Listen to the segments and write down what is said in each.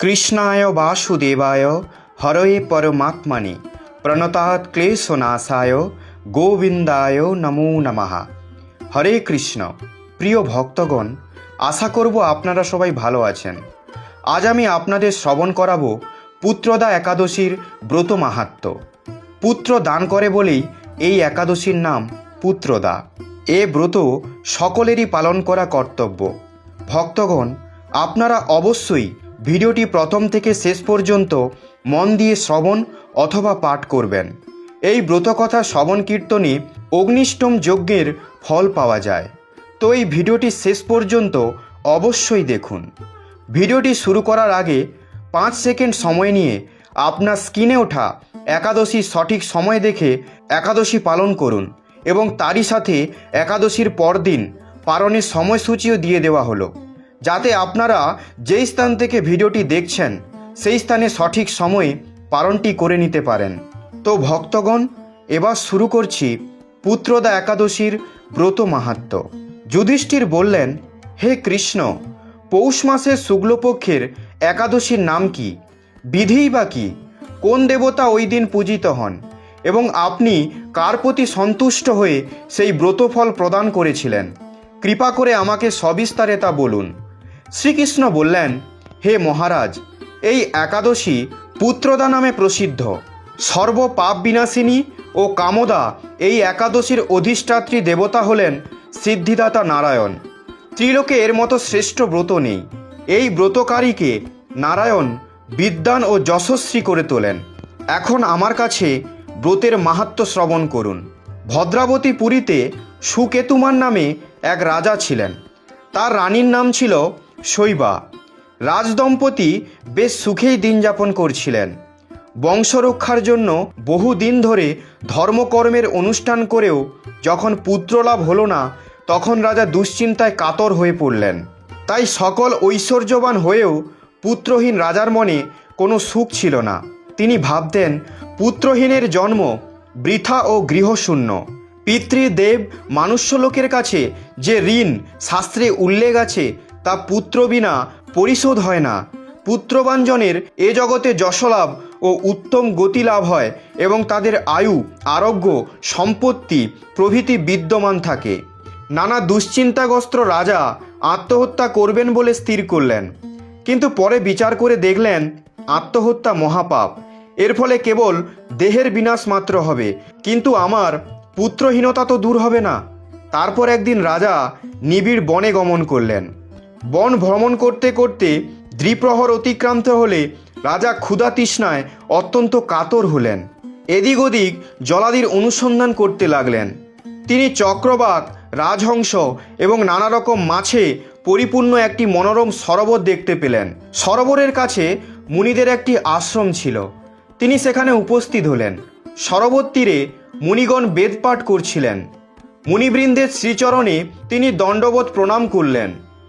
কৃষ্ণায় বাসুদেবায় হরয়ে পরমাত্মনে প্রণতাৎ ক্লেশনাশায় গোবিন্দায় নমো নমঃ। হরে কৃষ্ণ। প্রিয় ভক্তগণ, আশা করব আপনারা সবাই ভালো আছেন। আজ আমি আপনাদের শ্রবণ করাবো পুত্রদা একাদশীর ব্রত মাহাত্ম্য পুত্র দান করে বলেই এই একাদশীর নাম পুত্রদা। এ ব্রত সকলেরই পালন করা কর্তব্য। ভক্তগণ, আপনারা অবশ্যই ভিডিওটি প্রথম থেকে শেষ পর্যন্ত মন দিয়ে শ্রবণ অথবা পাঠ করবেন। এই ব্রতকথা শ্রবণ কীর্তনে অগ্নিষ্টম যজ্ঞের ফল পাওয়া যায়। তো এই ভিডিওটি শেষ পর্যন্ত অবশ্যই দেখুন। ভিডিওটি শুরু করার আগে পাঁচ সেকেন্ড সময় নিয়ে আপনার স্ক্রিনে ওঠা একাদশী সঠিক সময় দেখে একাদশী পালন করুন এবং তারই সাথে একাদশীর পরদিন পালনের সময়সূচিও দিয়ে দেওয়া হলো। যাতে আপনারা যেই স্থান থেকে ভিডিওটি দেখছেন, সেই স্থানে সঠিক সময়ে পালনটি করে নিতে পারেন। তো ভক্তগণ, এবার শুরু করছি পুত্রদা একাদশীর ব্রত মাহাত্ম্য যুধিষ্ঠির বললেন, হে কৃষ্ণ, পৌষ মাসের শুক্লপক্ষের একাদশীর নাম কি? বিধিই বা কি? কোন দেবতা ওই দিন পূজিত হন? এবং আপনি কার প্রতি সন্তুষ্ট হয়ে সেই ব্রতফল প্রদান করেছিলেন? কৃপা করে আমাকে সবিস্তারে তা বলুন। শ্রীকৃষ্ণ বললেন, হে মহারাজ, এই একাদশী পুত্রদা নামে প্রসিদ্ধ। সর্ব পাপ বিনাশিনী ও কামদা এই একাদশীর অধিষ্ঠাত্রী দেবতা হলেন সিদ্ধিদাতা নারায়ণ। ত্রিলোকে এর মতো শ্রেষ্ঠ ব্রত নেই। এই ব্রতকারীকে নারায়ণ বিদ্বান ও যশস্বী করে তোলেন। এখন আমার কাছে ব্রতের মাহাত্ম্য শ্রবণ করুন। ভদ্রাবতী পুরীতে সুকেতুমান নামে এক রাজা ছিলেন। তার রানীর নাম ছিল শৈবা। রাজদম্পতি বেশ সুখেই দিন যাপন করছিলেন। বংশরক্ষার জন্য বহু দিন ধরে ধর্মকর্মের অনুষ্ঠান করেও যখন পুত্রলাভ হলো না, তখন রাজা দুশ্চিন্তায় কাতর হয়ে পড়লেন। তাই সকল ঐশ্বর্যবান হয়েও পুত্রহীন রাজার মনে কোনো সুখ ছিল না। তিনি ভাবতেন, পুত্রহীনের জন্ম বৃথা ও গৃহশূন্য। পিতৃদেব, মানুষ্যলোকের কাছে যে ঋণ শাস্ত্রে উল্লেখ আছে তা পুত্র বিনা পরিশোধ হয় না। পুত্রবাঞ্জনের এ জগতে যশলাভ ও উত্তম গতি লাভ হয় এবং তাদের আয়ু, আরোগ্য, সম্পত্তি প্রভৃতি বিদ্যমান থাকে। নানা দুশ্চিন্তাগ্রস্ত রাজা আত্মহত্যা করবেন বলে স্থির করলেন। কিন্তু পরে বিচার করে দেখলেন, আত্মহত্যা মহাপাপ। এর ফলে কেবল দেহের বিনাশ মাত্র হবে। কিন্তু আমার পুত্রহীনতা তো দূর হবে না। তারপর একদিন রাজা নিবিড় বনে গমন করলেন। বন ভ্রমণ করতে করতে দ্বিপ্রহর অতিক্রান্ত হলে রাজা ক্ষুধা তৃষ্ণায় অত্যন্ত কাতর হলেন। এদিক ওদিক জলাদির অনুসন্ধান করতে লাগলেন। তিনি চক্রবাক রাজহংস এবং নানা রকম মাছে পরিপূর্ণ একটি মনোরম সরোবর দেখতে পেলেন। সরোবরের কাছে মুনিদের একটি আশ্রম ছিল। তিনি সেখানে উপস্থিত হলেন। সরোবর তীরে মুনিগণ বেদপাঠ করছিলেন। মুনিবৃন্দের শ্রীচরণে তিনি দণ্ডবোধ প্রণাম করলেন।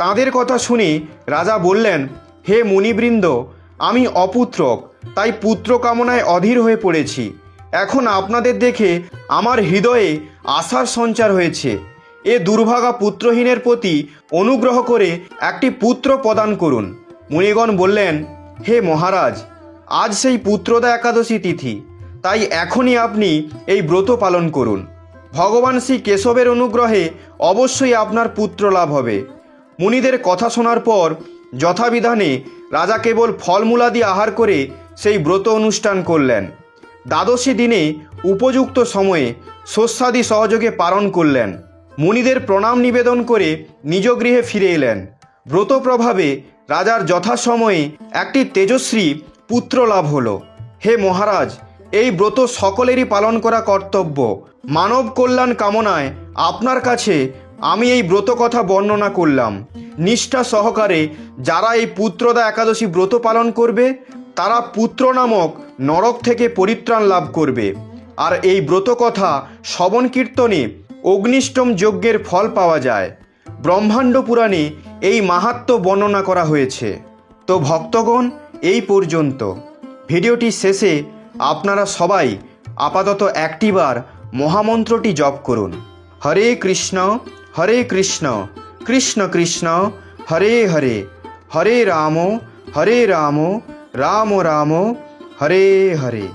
তাদের কথা শুনে রাজা বললেন, হে মুনিবৃন্দ, আমি অপুত্রক, তাই পুত্র কামনায় অধীর হয়ে পড়েছি। এখন আপনাদের দেখে আমার হৃদয়ে আশার সঞ্চার হয়েছে। এ দুর্ভাগা পুত্রহীনের প্রতি অনুগ্রহ করে একটি পুত্র প্রদান করুন। মুনিগণ বললেন, হে মহারাজ, আজ সেই পুত্রদা একাদশী তিথি, তাই এখনই আপনি এই ব্রত পালন করুন। ভগবান শ্রী কেশবের অনুগ্রহে অবশ্যই আপনার পুত্র লাভ হবে। মুনিদের কথা শোনার পর যথাবিধানে রাজা কেবল ফলমূলাদি আহার করে সেই ব্রত অনুষ্ঠান করলেন। দ্বাদশী দিনে উপযুক্ত সময়ে শস্যাদি সহযোগে পালন করলেন। মুনিদের প্রণাম নিবেদন করে নিজ গৃহে ফিরে এলেন। ব্রত প্রভাবে রাজার যথাসময়ে একটি তেজস্বী পুত্র লাভ হলো। হে মহারাজ, এই ব্রত সকলেরই পালন করা কর্তব্য। মানব কল্যাণ কামনায় আপনার কাছে আমি এই ব্রত কথা বর্ণনা করলাম। নিষ্ঠা সহকারে যারা এই পুত্রদা একাদশী ব্রত পালন করবে, তারা পুত্র নামক নরক থেকে পরিত্রাণ লাভ করবে। আর এই ব্রত কথা শ্রবণ কীর্তনে অগ্নিষ্টম যজ্ঞের ফল পাওয়া যায়। ব্রহ্মাণ্ড পুরাণে এই মাহাত্ম্য বর্ণনা করা হয়েছে। তো ভক্তগণ, এই পর্যন্ত। ভিডিওটি শেষে আপনারা সবাই আপাতত একটিবার মহামন্ত্রটি জপ করুন। হরে কৃষ্ণ। হরে কৃষ্ণ কৃষ্ণ কৃষ্ণ, হরে হরে। হরে রাম হরে রাম রাম রাম, হরে হরে।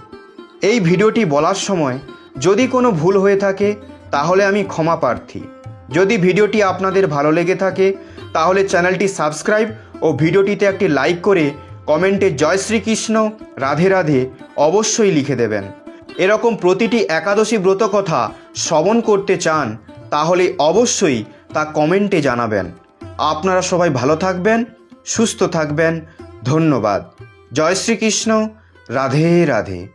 এই ভিডিওটি বলার সময় যদি কোনো ভুল হয়ে থাকে, তাহলে আমি ক্ষমা প্রার্থী। যদি ভিডিওটি আপনাদের ভালো লেগে থাকে, তাহলে চ্যানেলটি সাবস্ক্রাইব ও ভিডিওটিতে একটি লাইক করে কমেন্টে জয় শ্রীকৃষ্ণ, রাধে রাধে অবশ্যই লিখে দেবেন। এরকম প্রতিটি একাদশী ব্রত কথা শ্রবণ করতে চান তাহলে অবশ্যই তা কমেন্টে জানাবেন। আপনারা সবাই ভালো থাকবেন, সুস্থ থাকবেন। ধন্যবাদ। জয় শ্রীকৃষ্ণ। রাধে রাধে।